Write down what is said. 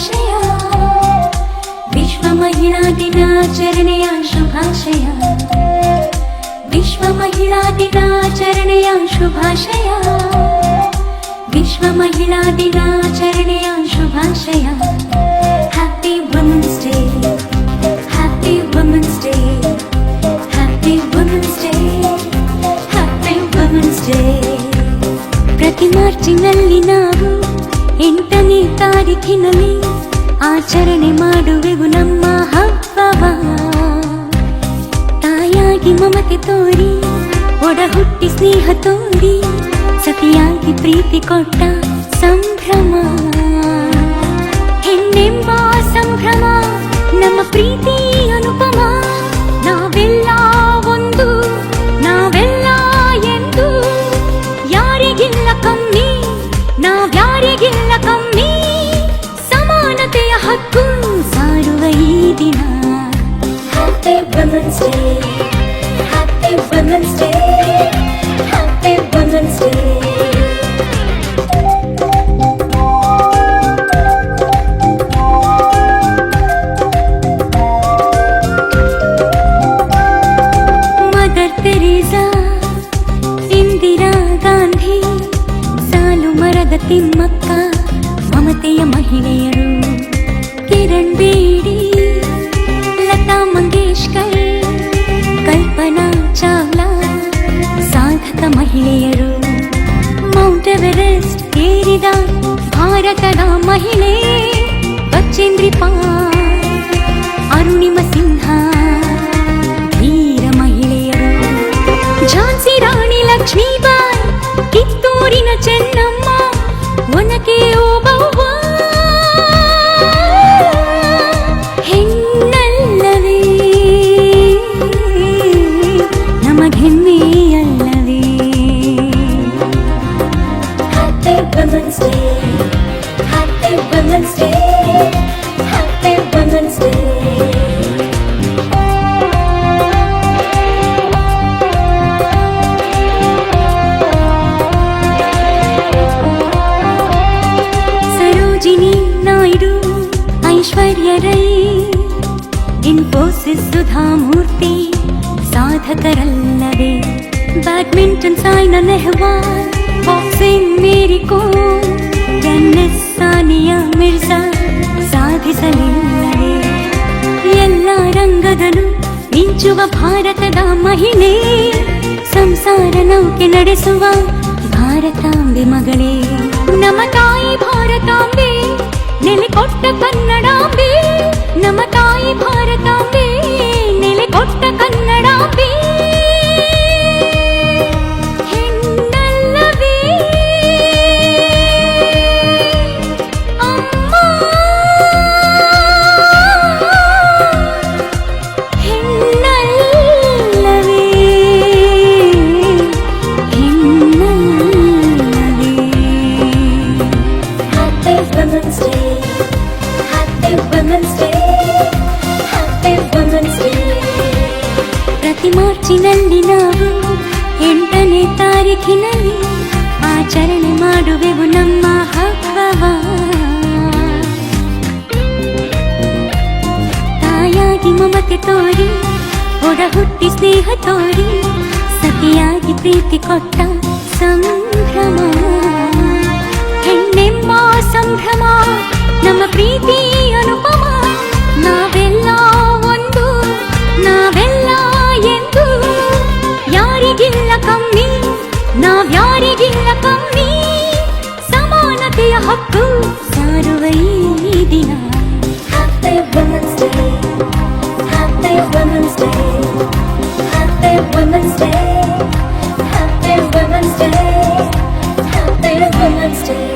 ಶುಭಾಶಯ ವಿಶ್ವ ಮಹಿಳಾ ದಿನಾಚರಣೆಯ ಶುಭಾಶಯ ವಿಶ್ವ ಮಹಿಳಾ ದಿನಾಚರಣೆಯ ಶುಭಾಶಯ ವಿಶ್ವ ಮಹಿಳಾ ದಿನಾಚರಣೆಯ ಶುಭಾಶಯ happy women's day happy women's day happy women's day happy women's day ಪ್ರತಿ ಮಾರ್ಚಿನಲ್ಲಿ ನಾವು ಎಂಟನೇ ತಾರೀಖಿನಲ್ಲಿ ಆಚರಣೆ ಮಾಡುವೆವು ನಮ್ಮ ಹಬ್ಬವ ತಾಯಾಗಿ ಮಮತೆ ತೋರಿ ಒಡ ಹುಟ್ಟಿ ಸ್ನೇಹ ತೋರಿ ಸತಿಯಾಗಿ ಪ್ರೀತಿ ಕೊಟ್ಟ ಸಂಭ್ರಮ women's day happy women's day happy women's day mother Teresa Indira Gandhi Saalu Marada Thimmakka ಮಮತೆಯ ಮಹಿಳೆಯರು ಮಹಿಳೆಯರು ಮೌಂಟ್ ಎವರೆಸ್ಟ್ ಏರಿದ ಭಾರತದ ಮಹಿಳೆ ಬಚೇಂದ್ರಿ ಪಾಲ್ ಅರುಣಿಮ ಸಿಂಹ ವೀರ ಮಹಿಳೆಯರು ಝಾನ್ಸಿ ರಾಣಿ ಲಕ್ಷ್ಮೀಬಾಯಿ ಕಿತ್ತೂರಿನ Chennamma Onake Obavva Women's Day. Happy Women's Day. Happy Women's Day. Sarojini Naidu Aishwarya Rai Infosys Sudha Murty సాధకరల్లవే badminton Saina Nehwal Mirza ಸಾಧಿಸಲಿಲ್ಲವೇ? ಎಲ್ಲ ರಂಗದಲ್ಲೂ ಮಿಂಚುವ ಭಾರತದ ಮಹಿಳೆ. ಸಂಸಾರ ನೌಕೆ ನಡೆಸುವ ಭಾರತಾಂಬೆ ಮಗಳೇ. ನಮ್ಮ ತಾಯಿ ಭಾರತಾಂಬೆ, ನೆಲೆ ಕೊಟ್ಟ ಕನ್ನಡಾಂಬೆ happy women's day happy women's day ಪ್ರತಿ ಮಾರ್ಚಿನಲ್ಲಿ ನಾವು ಎಂಟನೇ ತಾರೀಖಿನಲ್ಲಿ ಆಚರಣೆ ಮಾಡುವೆವು ನಮ್ಮ ಹಬ್ಬವ ತಾಯಾಗಿ ಮಮತೆ ತೋರಿ ಒಡ ಹುಟ್ಟಿ ಸ್ನೇಹ ತೋರಿ ಸತಿಯಾಗಿ ಪ್ರೀತಿ ಕೊಟ್ಟ ಸಂಭ್ರಮ ಹೆಣ್ಣೆಂಬ ಸಂಭ್ರಮ ನಮ್ಮ ಪ್ರೀತಿ ಅನುಪಮ Happy Women's Day. Happy Women's Day. Happy Women's Day.